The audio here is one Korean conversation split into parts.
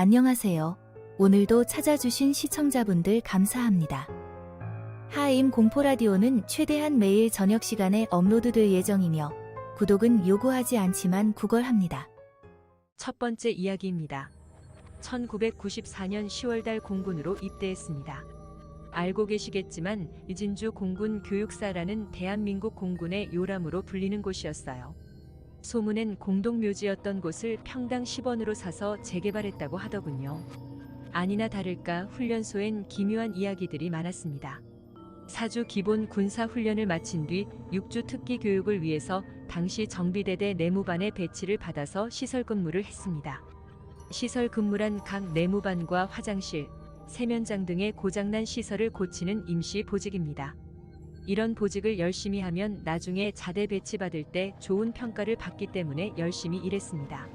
안녕하세요. 오늘도 찾아주신 시청자분들 감사합니다. 하임 공포라디오는 최대한 매일 저녁 시간에 업로드될 예정이며 구독은 요구하지 않지만 구걸합니다. 첫 번째 이야기입니다. 1994년 10월달 공군으로 입대했습니다. 알고 계시겠지만 이진주 공군 교육사라는 대한민국 공군의 요람으로 불리는 곳이었어요. 소문엔 공동묘지였던 곳을 평당 10원으로 사서 재개발했다고 하더군요. 아니나 다를까 훈련소엔 기묘한 이야기들이 많았습니다. 사주 기본 군사 훈련을 마친 뒤 6주 특기 교육을 위해서 당시 정비대대 내무반의 배치를 받아서 시설 근무를 했습니다. 시설 근무란 각 내무반과 화장실, 세면장 등의 고장난 시설을 고치는 임시 보직입니다. 이런 보직을 열심히 하면 나중에 자대 배치받을 때 좋은 평가를 받기 때문에 열심히 일했습니다.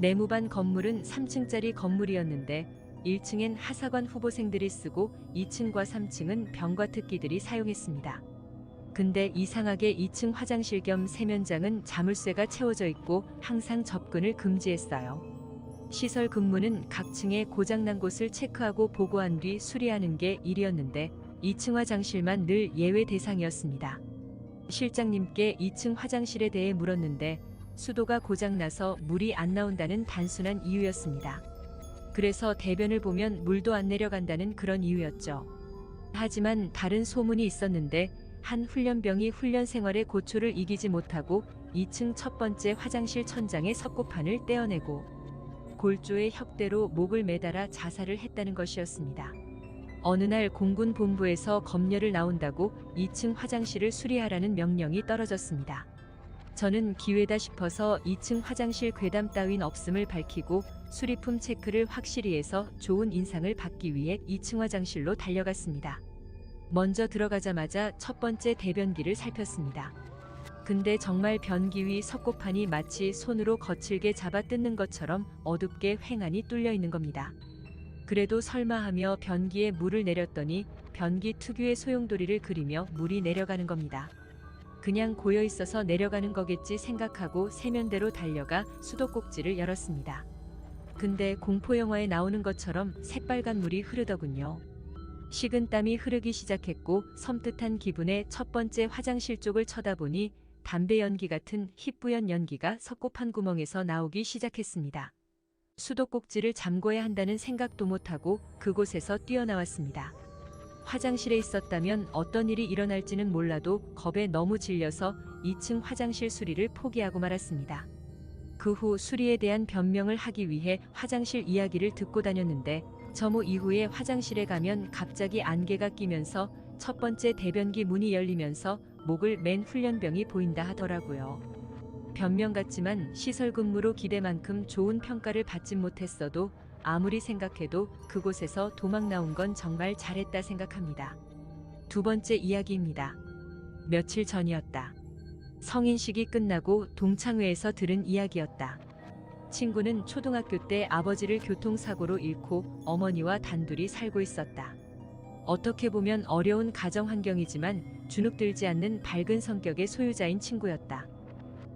내무반 건물은 3층짜리 건물이었는데 1층엔 하사관 후보생들이 쓰고 2층과 3층은 병과 특기들이 사용했습니다. 근데 이상하게 2층 화장실 겸 세면장은 자물쇠가 채워져 있고 항상 접근을 금지했어요. 시설 근무는 각 층의 고장난 곳을 체크하고 보고한 뒤 수리하는 게 일이었는데 2층 화장실만 늘 예외 대상이었습니다. 실장님께 2층 화장실에 대해 물었는데 수도가 고장나서 물이 안 나온다는 단순한 이유였습니다. 그래서 대변을 보면 물도 안 내려간다는 그런 이유였죠. 하지만 다른 소문이 있었는데 한 훈련병이 훈련 생활의 고초를 이기지 못하고 2층 첫 번째 화장실 천장의 석고판을 떼어내고 골조의 혁대로 목을 매달아 자살을 했다는 것이었습니다. 어느 날 공군 본부에서 검열을 나온다고 2층 화장실을 수리하라는 명령이 떨어졌습니다. 저는 기회다 싶어서 2층 화장실 괴담 따윈 없음을 밝히고 수리품 체크를 확실히 해서 좋은 인상을 받기 위해 2층 화장실로 달려갔습니다. 먼저 들어가자마자 첫 번째 대변기를 살폈습니다. 근데 정말 변기 위 석고판이 마치 손으로 거칠게 잡아 뜯는 것처럼 어둡게 횡하니 뚫려 있는 겁니다. 그래도 설마 하며 변기에 물을 내렸더니 변기 특유의 소용돌이를 그리며 물이 내려가는 겁니다. 그냥 고여 있어서 내려가는 거겠지 생각하고 세면대로 달려가 수도꼭지를 열었습니다. 근데 공포영화에 나오는 것처럼 새빨간 물이 흐르더군요. 식은 땀이 흐르기 시작했고 섬뜩한 기분에 첫 번째 화장실 쪽을 쳐다보니 담배 연기 같은 희뿌연 연기가 석고판 구멍에서 나오기 시작했습니다. 수도꼭지를 잠궈야 한다는 생각도 못하고 그곳에서 뛰어나왔습니다. 화장실에 있었다면 어떤 일이 일어날지는 몰라도 겁에 너무 질려서 2층 화장실 수리를 포기하고 말았습니다. 그 후 수리에 대한 변명을 하기 위해 화장실 이야기를 듣고 다녔는데 점호 이후에 화장실에 가면 갑자기 안개가 끼면서 첫 번째 대변기 문이 열리면서 목을 맨 훈련병이 보인다 하더라고요. 변명 같지만 시설 근무로 기대만큼 좋은 평가를 받진 못했어도 아무리 생각해도 그곳에서 도망 나온 건 정말 잘했다 생각합니다. 두 번째 이야기입니다. 며칠 전이었다. 성인식이 끝나고 동창회에서 들은 이야기였다. 친구는 초등학교 때 아버지를 교통사고로 잃고 어머니와 단둘이 살고 있었다. 어떻게 보면 어려운 가정 환경이지만 주눅들지 않는 밝은 성격의 소유자인 친구였다.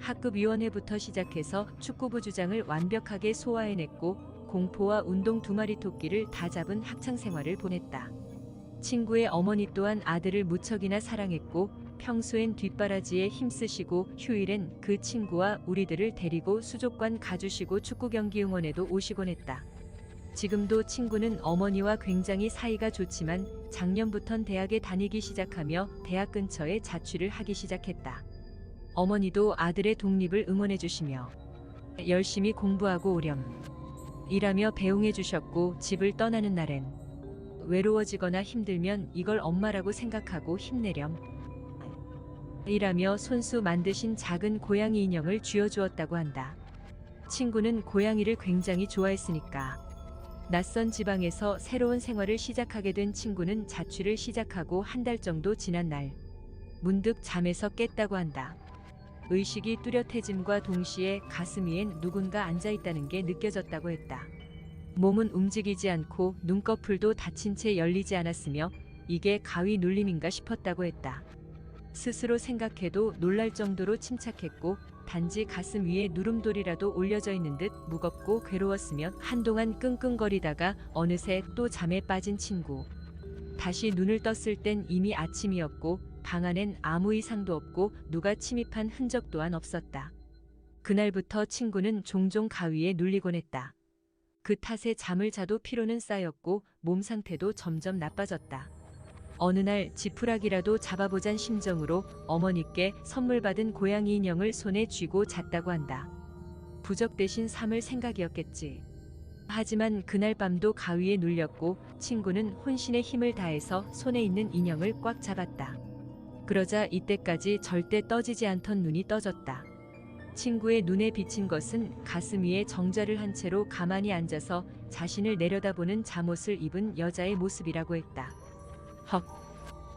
학급위원회부터 시작해서 축구부 주장을 완벽하게 소화해냈고 공포와 운동 두 마리 토끼를 다 잡은 학창 생활을 보냈다. 친구의 어머니 또한 아들을 무척이나 사랑했고 평소엔 뒷바라지에 힘쓰시고 휴일엔 그 친구와 우리들을 데리고 수족관 가주시고 축구 경기 응원에도 오시곤 했다. 지금도 친구는 어머니와 굉장히 사이가 좋지만 작년부턴 대학에 다니기 시작하며 대학 근처에 자취를 하기 시작했다. 어머니도 아들의 독립을 응원해 주시며 열심히 공부하고 오렴. 일하며 배웅해 주셨고 집을 떠나는 날엔 외로워지거나 힘들면 이걸 엄마라고 생각하고 힘내렴. 일하며 손수 만드신 작은 고양이 인형을 쥐어주었다고 한다. 친구는 고양이를 굉장히 좋아했으니까. 낯선 지방에서 새로운 생활을 시작하게 된 친구는 자취를 시작하고 한 달 정도 지난 날 문득 잠에서 깼다고 한다. 의식이 뚜렷해짐과 동시에 가슴 위엔 누군가 앉아 있다는 게 느껴졌다고 했다. 몸은 움직이지 않고 눈꺼풀도 닫힌 채 열리지 않았으며 이게 가위 눌림인가 싶었다고 했다. 스스로 생각해도 놀랄 정도로 침착했고 단지 가슴 위에 누름돌이라도 올려져 있는 듯 무겁고 괴로웠으며 한동안 끙끙거리다가 어느새 또 잠에 빠진 친구. 다시 눈을 떴을 땐 이미 아침이었고 방 안엔 아무 이상도 없고 누가 침입한 흔적 또한 없었다. 그날부터 친구는 종종 가위에 눌리곤 했다. 그 탓에 잠을 자도 피로는 쌓였고 몸 상태도 점점 나빠졌다. 어느 날 지푸라기라도 잡아보잔 심정으로 어머니께 선물 받은 고양이 인형을 손에 쥐고 잤다고 한다. 부적 대신 삼을 생각이었겠지. 하지만 그날 밤도 가위에 눌렸고 친구는 혼신의 힘을 다해서 손에 있는 인형을 꽉 잡았다. 그러자 이때까지 절대 떠지지 않던 눈이 떠졌다. 친구의 눈에 비친 것은 가슴 위에 정자를 한 채로 가만히 앉아서 자신을 내려다보는 잠옷을 입은 여자의 모습이라고 했다. 헉.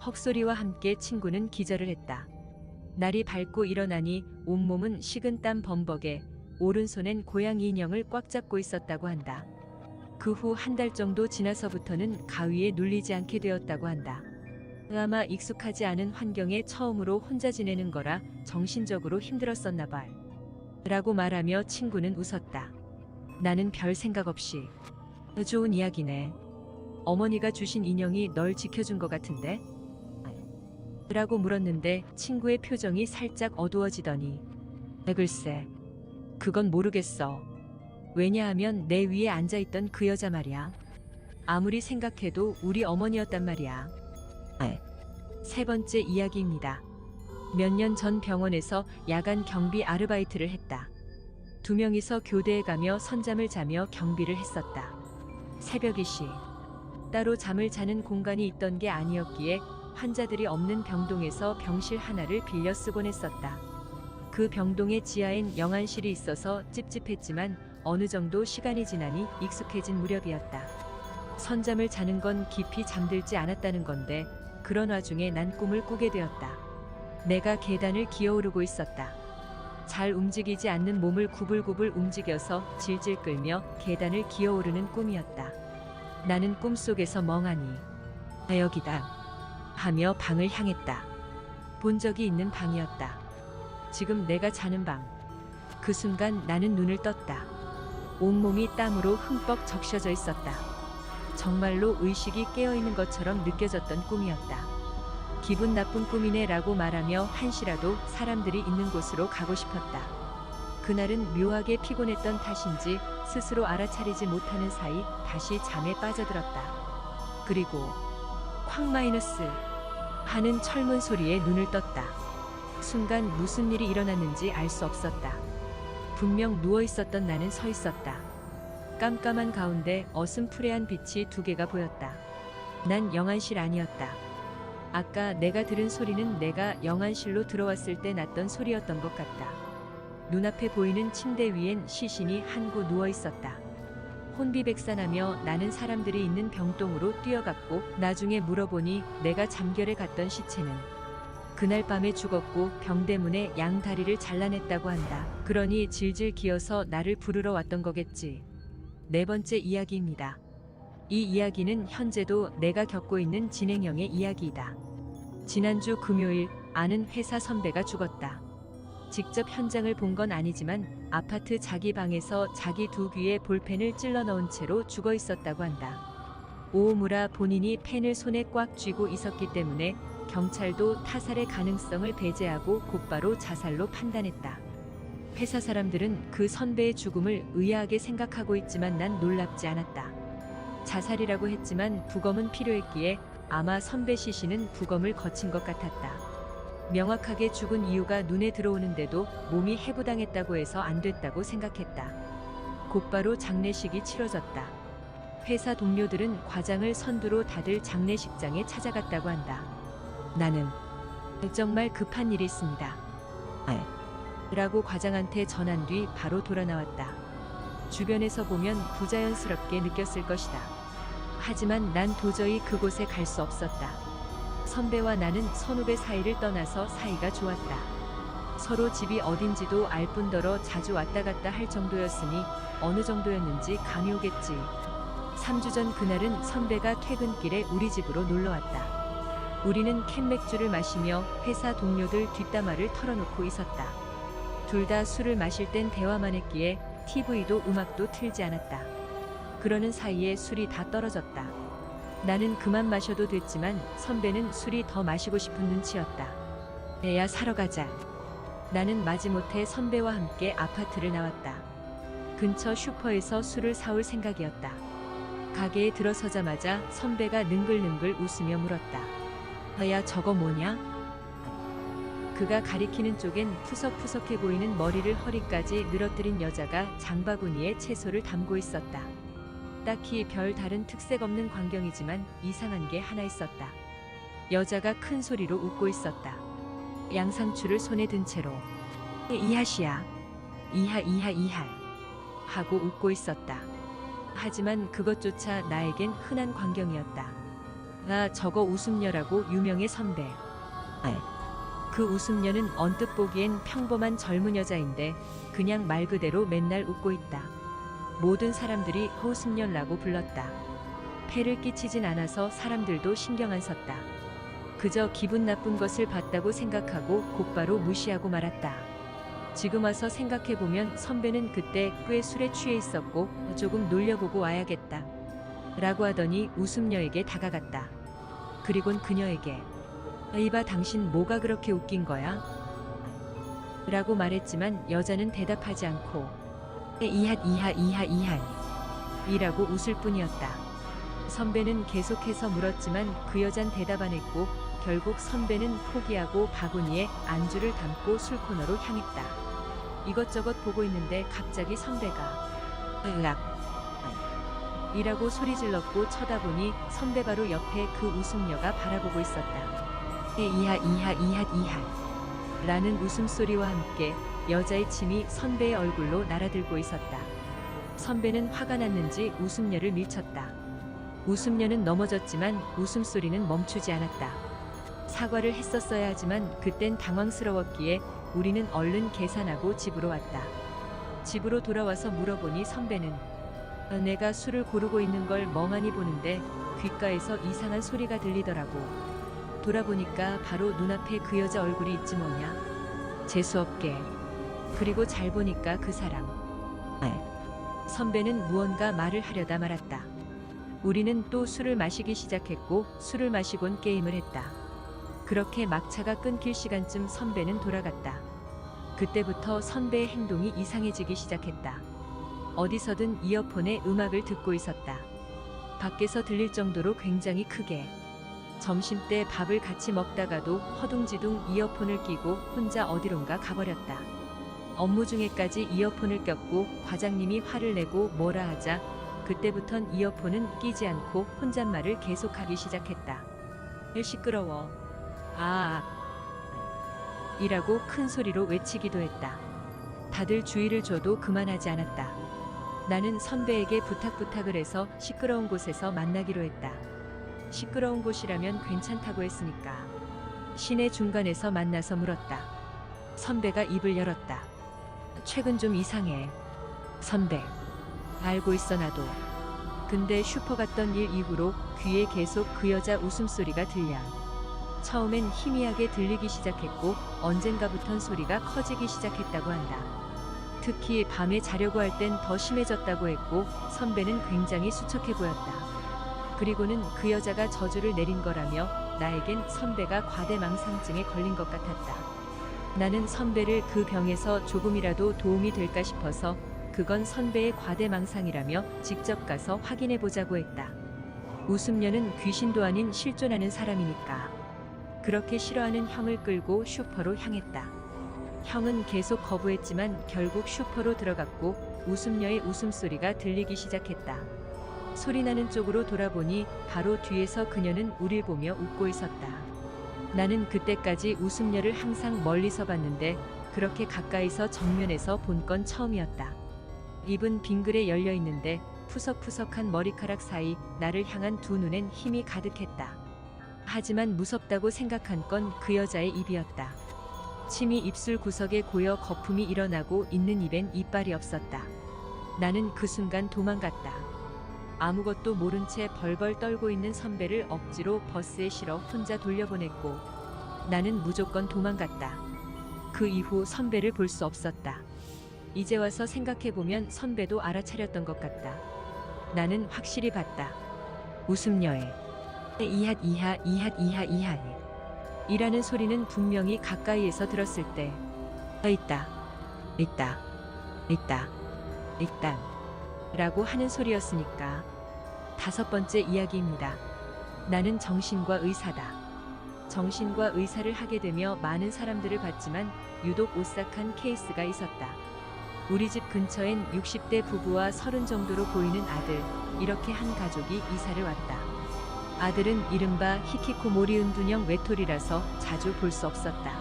헉소리와 함께 친구는 기절을 했다. 날이 밝고 일어나니 온몸은 식은 땀 범벅에 오른손엔 고양이 인형을 꽉 잡고 있었다고 한다. 그 후 한 달 정도 지나서부터는 가위에 눌리지 않게 되었다고 한다. 아마 익숙하지 않은 환경에 처음으로 혼자 지내는 거라 정신적으로 힘들었었나 봐. 라고 말하며 친구는 웃었다. 나는 별 생각 없이 좋은 이야기네. 어머니가 주신 인형이 널 지켜준 것 같은데? 라고 물었는데 친구의 표정이 살짝 어두워지더니 글쎄 그건 모르겠어. 왜냐하면 내 위에 앉아있던 그 여자 말이야. 아무리 생각해도 우리 어머니였단 말이야. 세 번째 이야기입니다. 몇 년 전 병원에서 야간 경비 아르바이트를 했다. 두 명이서 교대에 가며 선잠을 자며 경비를 했었다. 새벽이시. 따로 잠을 자는 공간이 있던 게 아니었기에 환자들이 없는 병동에서 병실 하나를 빌려 쓰곤 했었다. 그 병동의 지하엔 영안실이 있어서 찝찝했지만 어느 정도 시간이 지나니 익숙해진 무렵이었다. 선잠을 자는 건 깊이 잠들지 않았다는 건데 그런 와중에 난 꿈을 꾸게 되었다. 내가 계단을 기어오르고 있었다. 잘 움직이지 않는 몸을 구불구불 움직여서 질질 끌며 계단을 기어오르는 꿈이었다. 나는 꿈속에서 멍하니 아 여기다 하며 방을 향했다. 본 적이 있는 방이었다. 지금 내가 자는 방. 그 순간 나는 눈을 떴다. 온몸이 땀으로 흠뻑 적셔져 있었다. 정말로 의식이 깨어있는 것처럼 느껴졌던 꿈이었다. 기분 나쁜 꿈이네 라고 말하며 한시라도 사람들이 있는 곳으로 가고 싶었다. 그날은 묘하게 피곤했던 탓인지 스스로 알아차리지 못하는 사이 다시 잠에 빠져들었다. 그리고 쾅 마이너스 하는 철문 소리에 눈을 떴다. 순간 무슨 일이 일어났는지 알 수 없었다. 분명 누워 있었던 나는 서 있었다. 깜깜한 가운데 어슴푸레한 빛이 두 개가 보였다. 난 영안실 아니었다. 아까 내가 들은 소리는 내가 영안실로 들어왔을 때 났던 소리였던 것 같다. 눈앞에 보이는 침대 위엔 시신이 한 구 누워 있었다. 혼비백산하며 나는 사람들이 있는 병동으로 뛰어갔고 나중에 물어보니 내가 잠결에 갔던 시체는 그날 밤에 죽었고 병대문에 양 다리를 잘라냈다고 한다. 그러니 질질 기어서 나를 부르러 왔던 거겠지. 네 번째 이야기입니다. 이 이야기는 현재도 내가 겪고 있는 진행형의 이야기이다. 지난주 금요일 아는 회사 선배가 죽었다. 직접 현장을 본 건 아니지만 아파트 자기 방에서 자기 두 귀에 볼펜을 찔러 넣은 채로 죽어 있었다고 한다. 오오무라 본인이 펜을 손에 꽉 쥐고 있었기 때문에 경찰도 타살의 가능성을 배제하고 곧바로 자살로 판단했다. 회사 사람들은 그 선배의 죽음을 의아하게 생각하고 있지만 난 놀랍지 않았다. 자살이라고 했지만 부검은 필요했기에 아마 선배 시신은 부검을 거친 것 같았다. 명확하게 죽은 이유가 눈에 들어오는데도 몸이 해부당했다고 해서 안 됐다고 생각했다. 곧바로 장례식이 치러졌다. 회사 동료들은 과장을 선두로 다들 장례식장에 찾아갔다고 한다. 나는 정말 급한 일이 있습니다. 라고 과장한테 전한 뒤 바로 돌아 나왔다. 주변에서 보면 부자연스럽게 느꼈을 것이다. 하지만 난 도저히 그곳에 갈 수 없었다. 선배와 나는 선후배 사이를 떠나서 사이가 좋았다. 서로 집이 어딘지도 알 뿐더러 자주 왔다 갔다 할 정도였으니 어느 정도였는지 감이 오겠지. 3주 전 그날은 선배가 퇴근길에 우리 집으로 놀러 왔다. 우리는 캔맥주를 마시며 회사 동료들 뒷담화를 털어놓고 있었다. 둘 다 술을 마실 땐 대화만 했기에 TV도 음악도 틀지 않았다. 그러는 사이에 술이 다 떨어졌다. 나는 그만 마셔도 됐지만 선배는 술이 더 마시고 싶은 눈치였다. 애야 사러 가자. 나는 마지못해 선배와 함께 아파트를 나왔다. 근처 슈퍼에서 술을 사올 생각이었다. 가게에 들어서자마자 선배가 능글능글 웃으며 물었다. 야 저거 뭐냐? 그가 가리키는 쪽엔 푸석푸석해 보이는 머리를 허리까지 늘어뜨린 여자가 장바구니에 채소를 담고 있었다. 딱히 별 다른 특색 없는 광경이지만 이상한 게 하나 있었다. 여자가 큰 소리로 웃고 있었다. 양상추를 손에 든 채로 이하시야 이하 이하 이하 하고 웃고 있었다. 하지만 그것조차 나에겐 흔한 광경이었다. 나 저거 웃음녀라고 유명해 선배. 그 웃음녀는 언뜻 보기엔 평범한 젊은 여자인데 그냥 말 그대로 맨날 웃고 있다. 모든 사람들이 호웃음녀라고 불렀다. 폐를 끼치진 않아서 사람들도 신경 안 썼다. 그저 기분 나쁜 것을 봤다고 생각하고 곧바로 무시하고 말았다. 지금 와서 생각해보면 선배는 그때 꽤 술에 취해 있었고 조금 놀려보고 와야겠다. 라고 하더니 웃음녀에게 다가갔다. 그리곤 그녀에게 이봐 당신 뭐가 그렇게 웃긴 거야? 라고 말했지만 여자는 대답하지 않고 이핫 이하 이하 이한 이라고 웃을 뿐이었다. 선배는 계속해서 물었지만 그 여잔 대답 안 했고 결국 선배는 포기하고 바구니에 안주를 담고 술 코너로 향했다. 이것저것 보고 있는데 갑자기 선배가 으악 이라고 소리 질렀고 쳐다보니 선배 바로 옆에 그 웃음녀가 바라보고 있었다. 이하 이하 이하 이하 라는 웃음소리와 함께 여자의 침이 선배의 얼굴로 날아들고 있었다. 선배는 화가 났는지 웃음녀를 밀쳤다. 웃음녀는 넘어졌지만 웃음소리는 멈추지 않았다. 사과를 했었어야 하지만 그땐 당황스러웠기에 우리는 얼른 계산하고 집으로 왔다. 집으로 돌아와서 물어보니 선배는 어, 내가 술을 고르고 있는 걸 멍하니 보는데 귓가에서 이상한 소리가 들리더라고. 돌아보니까 바로 눈앞에 그 여자 얼굴이 있지 뭐냐. 재수없게. 그리고 잘 보니까 그 사람. 선배는 무언가 말을 하려다 말았다. 우리는 또 술을 마시기 시작했고 술을 마시곤 게임을 했다. 그렇게 막차가 끊길 시간쯤 선배는 돌아갔다. 그때부터 선배의 행동이 이상해지기 시작했다. 어디서든 이어폰에 음악을 듣고 있었다. 밖에서 들릴 정도로 굉장히 크게. 점심 때 밥을 같이 먹다가도 허둥지둥 이어폰을 끼고 혼자 어디론가 가버렸다. 업무 중에까지 이어폰을 꼈고 과장님이 화를 내고 뭐라 하자 그때부턴 이어폰은 끼지 않고 혼잣말을 계속하기 시작했다. 시끄러워. 아, 이라고 큰 소리로 외치기도 했다. 다들 주의를 줘도 그만하지 않았다. 나는 선배에게 부탁 부탁을 해서 시끄러운 곳에서 만나기로 했다. 시끄러운 곳이라면 괜찮다고 했으니까. 시내 중간에서 만나서 물었다. 선배가 입을 열었다. 최근 좀 이상해. 선배. 알고 있어 나도. 근데 슈퍼 갔던 일 이후로 귀에 계속 그 여자 웃음소리가 들려. 처음엔 희미하게 들리기 시작했고 언젠가부턴 소리가 커지기 시작했다고 한다. 특히 밤에 자려고 할 땐 더 심해졌다고 했고 선배는 굉장히 수척해 보였다. 그리고는 그 여자가 저주를 내린 거라며 나에겐 선배가 과대망상증에 걸린 것 같았다. 나는 선배를 그 병에서 조금이라도 도움이 될까 싶어서 그건 선배의 과대망상이라며 직접 가서 확인해 보자고 했다. 웃음녀는 귀신도 아닌 실존하는 사람이니까. 그렇게 싫어하는 형을 끌고 슈퍼로 향했다. 형은 계속 거부했지만 결국 슈퍼로 들어갔고 웃음녀의 웃음소리가 들리기 시작했다. 소리 나는 쪽으로 돌아보니 바로 뒤에서 그녀는 우릴 보며 웃고 있었다. 나는 그때까지 웃음녀를 항상 멀리서 봤는데 그렇게 가까이서 정면에서 본 건 처음이었다. 입은 빙글에 열려 있는데 푸석푸석한 머리카락 사이 나를 향한 두 눈엔 힘이 가득했다. 하지만 무섭다고 생각한 건 그 여자의 입이었다. 침이 입술 구석에 고여 거품이 일어나고 있는 입엔 이빨이 없었다. 나는 그 순간 도망갔다. 아무것도 모른 채 벌벌 떨고 있는 선배를 억지로 버스에 실어 혼자 돌려보냈고 나는 무조건 도망갔다. 그 이후 선배를 볼 수 없었다. 이제 와서 생각해보면 선배도 알아차렸던 것 같다. 나는 확실히 봤다. 웃음녀의 이핫 이하 이핫 이하 이하 이라는 소리는 분명히 가까이에서 들었을 때 어, 있다 있다 있다 있다 라고 하는 소리였으니까 다섯 번째 이야기입니다. 나는 정신과 의사다. 정신과 의사를 하게 되며 많은 사람들을 봤지만 유독 오싹한 케이스가 있었다. 우리 집 근처엔 60대 부부와 30 정도로 보이는 아들, 이렇게 한 가족이 이사를 왔다. 아들은 이른바 히키코모리 은둔형 외톨이라서 자주 볼 수 없었다.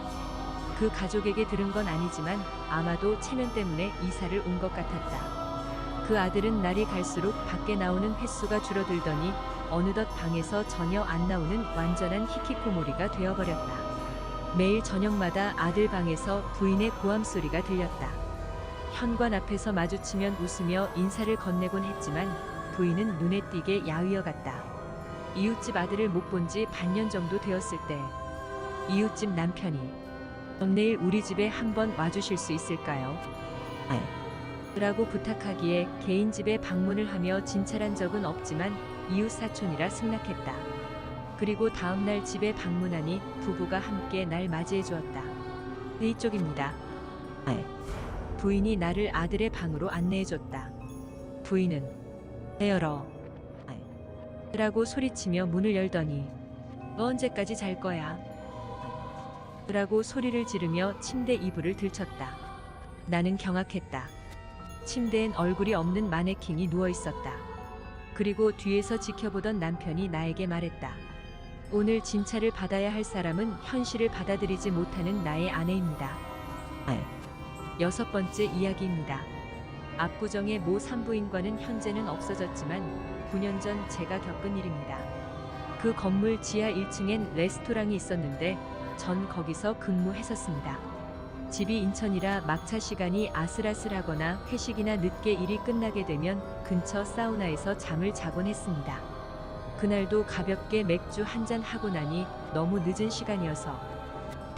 그 가족에게 들은 건 아니지만 아마도 체면 때문에 이사를 온 것 같았다. 그 아들은 날이 갈수록 밖에 나오는 횟수가 줄어들더니 어느덧 방에서 전혀 안 나오는 완전한 히키코모리가 되어버렸다. 매일 저녁마다 아들 방에서 부인의 고함 소리가 들렸다. 현관 앞에서 마주치면 웃으며 인사를 건네곤 했지만 부인은 눈에 띄게 야위어 갔다. 이웃집 아들을 못 본 지 반년 정도 되었을 때 이웃집 남편이 내일 우리 집에 한번 와주실 수 있을까요? 라고 부탁하기에 개인 집에 방문을 하며 진찰한 적은 없지만 이웃 사촌이라 승낙했다. 그리고 다음날 집에 방문하니 부부가 함께 날 맞이해 주었다. 이쪽입니다. 부인이 나를 아들의 방으로 안내해 줬다. 부인은 열어 라고 소리치며 문을 열더니 너 언제까지 잘 거야? 라고 소리를 지르며 침대 이불을 들쳤다. 나는 경악했다. 침대엔 얼굴이 없는 마네킹이 누워 있었다. 그리고 뒤에서 지켜보던 남편이 나에게 말했다. 오늘 진찰을 받아야 할 사람은 현실을 받아들이지 못하는 나의 아내입니다. 여섯 번째 이야기입니다. 압구정의 모 산부인과는 현재는 없어졌지만 9년 전 제가 겪은 일입니다. 그 건물 지하 1층엔 레스토랑이 있었는데 전 거기서 근무했었습니다. 집이 인천이라 막차 시간이 아슬아슬하거나 회식이나 늦게 일이 끝나게 되면 근처 사우나에서 잠을 자곤 했습니다. 그날도 가볍게 맥주 한 잔 하고 나니 너무 늦은 시간이어서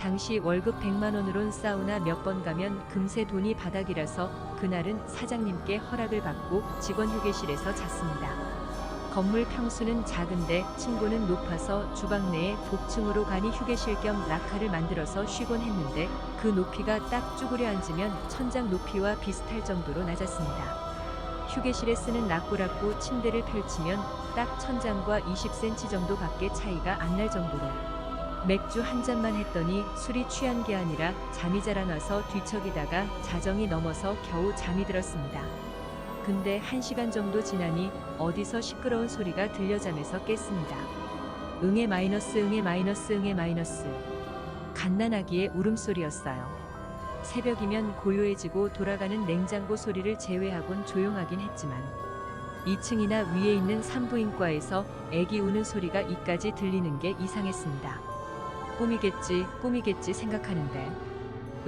당시 월급 100만 원으론 사우나 몇 번 가면 금세 돈이 바닥이라서 그날은 사장님께 허락을 받고 직원 휴게실에서 잤습니다. 건물 평수는 작은데 층고는 높아서 주방 내에 복층으로 가니 휴게실 겸 라카를 만들어서 쉬곤 했는데 그 높이가 딱 쭈그려 앉으면 천장 높이와 비슷할 정도로 낮았습니다. 휴게실에 쓰는 낙고락고 침대를 펼치면 딱 천장과 20cm 정도 밖에 차이가 안 날 정도로 맥주 한 잔만 했더니 술이 취한 게 아니라 잠이 잘 안 와서 뒤척이다가 자정이 넘어서 겨우 잠이 들었습니다. 근데 한 시간 정도 지나니 어디서 시끄러운 소리가 들려자면서 깼습니다. 응애 마이너스 응애 마이너스 응애 마이너스 갓난아기의 울음소리였어요. 새벽이면 고요해지고 돌아가는 냉장고 소리를 제외하곤 조용하긴 했지만 2층이나 위에 있는 산부인과에서 애기 우는 소리가 이까지 들리는 게 이상했습니다. 꿈이겠지, 꿈이겠지 생각하는데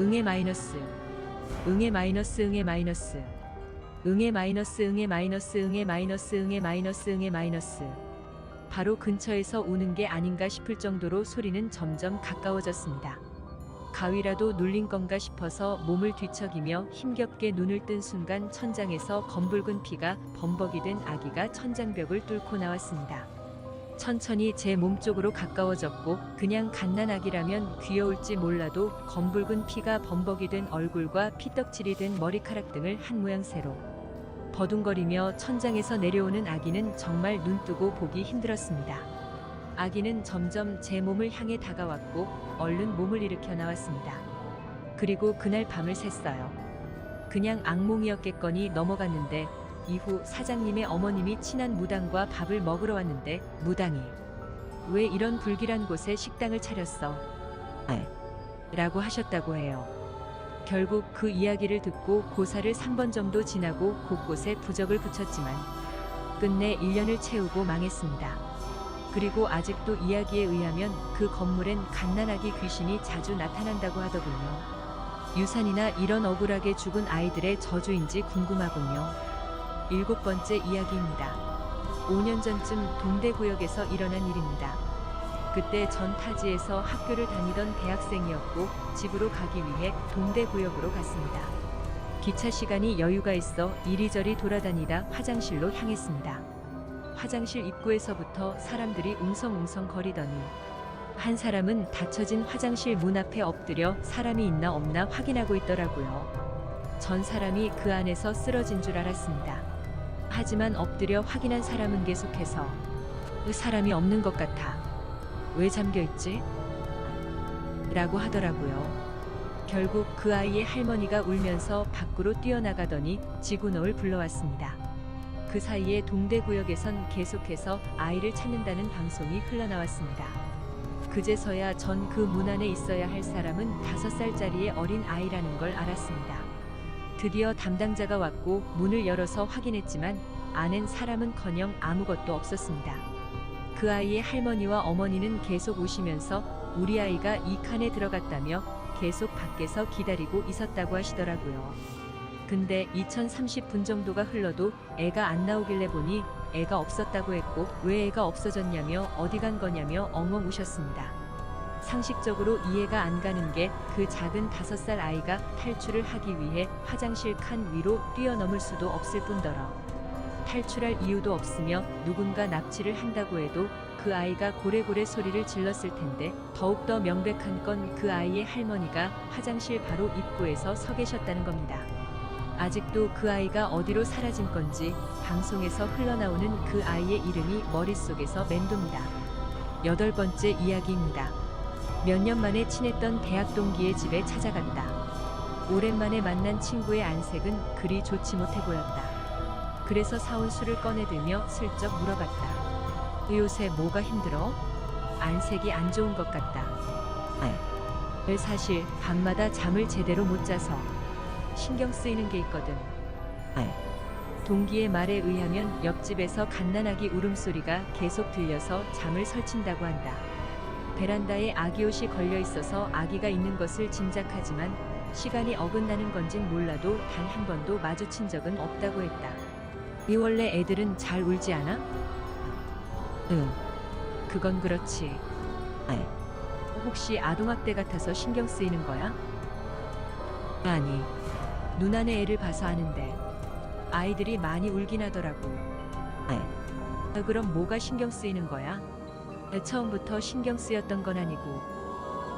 응애 마이너스, 응애 마이너스, 응애 마이너스, 응애 마이너스, 응애 마이너스, 응애 마이너스, 응애 마이너스, 응애 마이너스. 바로 근처에서 우는 게 아닌가 싶을 정도로 소리는 점점 가까워졌습니다. 가위라도 눌린 건가 싶어서 몸을 뒤척이며 힘겹게 눈을 뜬 순간 천장에서 검붉은 피가 범벅이 된 아기가 천장벽을 뚫고 나왔습니다. 천천히 제 몸 쪽으로 가까워졌고 그냥 갓난아기라면 귀여울지 몰라도 검붉은 피가 범벅이 된 얼굴과 피떡칠이 된 머리카락 등을 한 모양새로 버둥거리며 천장에서 내려오는 아기는 정말 눈뜨고 보기 힘들었습니다. 아기는 점점 제 몸을 향해 다가왔고 얼른 몸을 일으켜 나왔습니다. 그리고 그날 밤을 샜어요. 그냥 악몽이었겠거니 넘어갔는데 이후 사장님의 어머님이 친한 무당과 밥을 먹으러 왔는데 무당이 왜 이런 불길한 곳에 식당을 차렸어? 라고 하셨다고 해요. 결국 그 이야기를 듣고 고사를 3번 정도 지나고 곳곳에 부적을 붙였지만 끝내 1년을 채우고 망했습니다. 그리고 아직도 이야기에 의하면 그 건물엔 갓난아기 귀신이 자주 나타난다고 하더군요. 유산이나 이런 억울하게 죽은 아이들의 저주인지 궁금하군요. 일곱 번째 이야기입니다. 5년 전쯤 동대구역에서 일어난 일입니다. 그때 전 타지에서 학교를 다니던 대학생이었고 집으로 가기 위해 동대구역으로 갔습니다. 기차 시간이 여유가 있어 이리저리 돌아다니다 화장실로 향했습니다. 화장실 입구에서부터 사람들이 웅성웅성 거리더니 한 사람은 닫혀진 화장실 문 앞에 엎드려 사람이 있나 없나 확인하고 있더라고요. 전 사람이 그 안에서 쓰러진 줄 알았습니다. 하지만 엎드려 확인한 사람은 계속해서 그 사람이 없는 것 같아. 왜 잠겨 있지? 라고 하더라고요. 결국 그 아이의 할머니가 울면서 밖으로 뛰어나가더니 지구노을 불러왔습니다. 그 사이에 동대구역에선 계속해서 아이를 찾는다는 방송이 흘러나왔습니다. 그제서야 전 그 문 안에 있어야 할 사람은 다섯 살짜리의 어린 아이라는 걸 알았습니다. 드디어 담당자가 왔고 문을 열어서 확인했지만 안엔 사람은커녕 아무것도 없었습니다. 그 아이의 할머니와 어머니는 계속 우시면서 우리 아이가 이 칸에 들어갔다며 계속 밖에서 기다리고 있었다고 하시더라고요. 근데 2030분 정도가 흘러도 애가 안 나오길래 보니 애가 없었다고 했고 왜 애가 없어졌냐며 어디 간 거냐며 엉엉 우셨습니다. 상식적으로 이해가 안 가는 게 그 작은 다섯 살 아이가 탈출을 하기 위해 화장실 칸 위로 뛰어넘을 수도 없을 뿐더러 탈출할 이유도 없으며 누군가 납치를 한다고 해도 그 아이가 고래고래 소리를 질렀을 텐데 더욱더 명백한 건 그 아이의 할머니가 화장실 바로 입구에서 서 계셨다는 겁니다. 아직도 그 아이가 어디로 사라진 건지 방송에서 흘러나오는 그 아이의 이름이 머릿속에서 맴돕니다. 여덟 번째 이야기입니다. 몇 년 만에 친했던 대학 동기의 집에 찾아갔다. 오랜만에 만난 친구의 안색은 그리 좋지 못해 보였다. 그래서 사온 술을 꺼내들며 슬쩍 물어봤다. 요새 뭐가 힘들어? 안색이 안 좋은 것 같다. 네. 사실 밤마다 잠을 제대로 못 자서 신경 쓰이는 게 있거든. 동기의 말에 의하면 옆집에서 갓난아기 울음소리가 계속 들려서 잠을 설친다고 한다. 베란다에 아기 옷이 걸려 있어서 아기가 있는 것을 짐작하지만 시간이 어긋나는 건진 몰라도 단 한 번도 마주친 적은 없다고 했다. 이 원래 애들은 잘 울지 않아? 응. 그건 그렇지. 혹시 아동학대 같아서 신경 쓰이는 거야? 아니, 누나네 애를 봐서 아는데 아이들이 많이 울긴 하더라고. 아, 그럼 뭐가 신경 쓰이는 거야? 처음부터 신경 쓰였던 건 아니고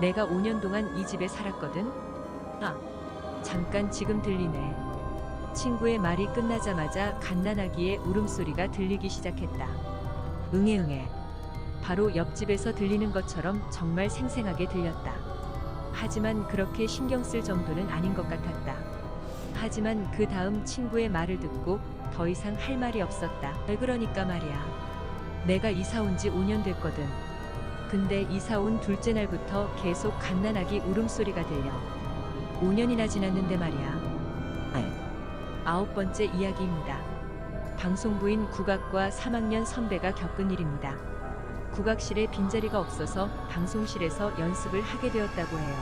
내가 5년 동안 이 집에 살았거든. 아, 잠깐 지금 들리네. 친구의 말이 끝나자마자 갓난아기의 울음소리가 들리기 시작했다. 응애 응애. 바로 옆집에서 들리는 것처럼 정말 생생하게 들렸다. 하지만 그렇게 신경 쓸 정도는 아닌 것 같았다. 하지만 그 다음 친구의 말을 듣고 더 이상 할 말이 없었다. 왜 그러니까 말이야. 내가 이사 온 지 5년 됐거든. 근데 이사 온 둘째 날부터 계속 갓난아기 울음소리가 들려. 5년이나 지났는데 말이야. 아홉 번째 이야기입니다. 방송부인 국악과 3학년 선배가 겪은 일입니다. 국악실에 빈자리가 없어서 방송실에서 연습을 하게 되었다고 해요.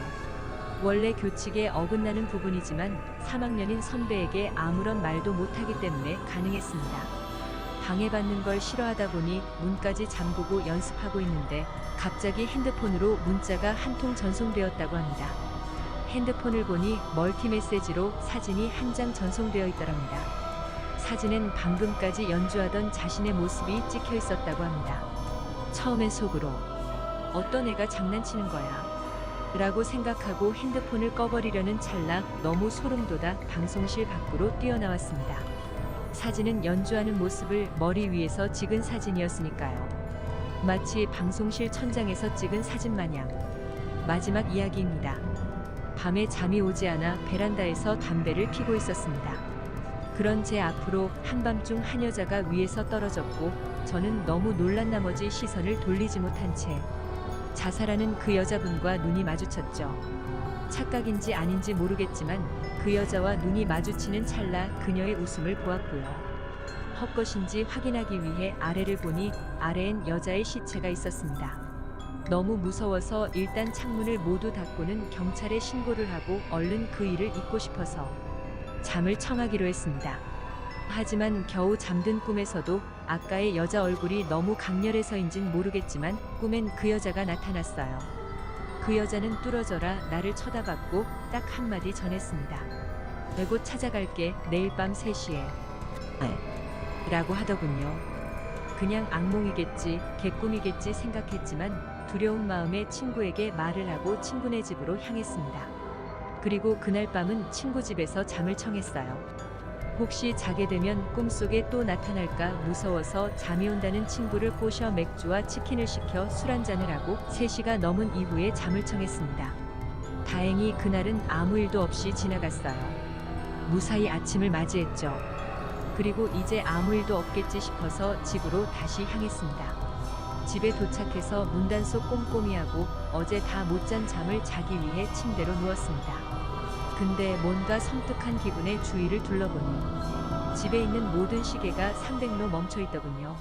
원래 교칙에 어긋나는 부분이지만 3학년인 선배에게 아무런 말도 못하기 때문에 가능했습니다. 방해받는 걸 싫어하다 보니 문까지 잠그고 연습하고 있는데 갑자기 핸드폰으로 문자가 한 통 전송되었다고 합니다. 핸드폰을 보니 멀티 메시지로 사진이 한 장 전송되어 있더랍니다. 사진엔 방금까지 연주하던 자신의 모습이 찍혀 있었다고 합니다. 처음엔 속으로 어떤 애가 장난치는 거야. 라고 생각하고 핸드폰을 꺼버리려는 찰나 너무 소름 돋아 방송실 밖으로 뛰어나왔습니다. 사진은 연주하는 모습을 머리 위에서 찍은 사진이었으니까요. 마치 방송실 천장에서 찍은 사진 마냥. 마지막 이야기입니다. 밤에 잠이 오지 않아 베란다에서 담배를 피고 있었습니다. 그런 제 앞으로 한밤중 한 여자가 위에서 떨어졌고 저는 너무 놀란 나머지 시선을 돌리지 못한 채 자살하는 그 여자분과 눈이 마주쳤죠. 착각인지 아닌지 모르겠지만 그 여자와 눈이 마주치는 찰나 그녀의 웃음을 보았고요. 헛것인지 확인하기 위해 아래를 보니 아래엔 여자의 시체가 있었습니다. 너무 무서워서 일단 창문을 모두 닫고는 경찰에 신고를 하고 얼른 그 일을 잊고 싶어서 잠을 청하기로 했습니다. 하지만 겨우 잠든 꿈에서도 아까의 여자 얼굴이 너무 강렬해서인진 모르겠지만 꿈엔 그 여자가 나타났어요. 그 여자는 뚫어져라 나를 쳐다봤고 딱 한마디 전했습니다. 내곧 찾아갈게 내일 밤 3시에. 라고 하더군요. 그냥 악몽이겠지, 개꿈이겠지 생각했지만 두려운 마음에 친구에게 말을 하고 친구네 집으로 향했습니다. 그리고 그날 밤은 친구 집에서 잠을 청했어요. 혹시 자게 되면 꿈속에 또 나타날까 무서워서 잠이 온다는 친구를 꼬셔 맥주와 치킨을 시켜 술 한잔을 하고 3시가 넘은 이후에 잠을 청했습니다. 다행히 그날은 아무 일도 없이 지나갔어요. 무사히 아침을 맞이했죠. 그리고 이제 아무 일도 없겠지 싶어서 집으로 다시 향했습니다. 집에 도착해서 문단속 꼼꼼히 하고 어제 다 못 잔 잠을 자기 위해 침대로 누웠습니다. 근데 뭔가 섬뜩한 기분에 주위를 둘러보니 집에 있는 모든 시계가 300로 멈춰 있더군요.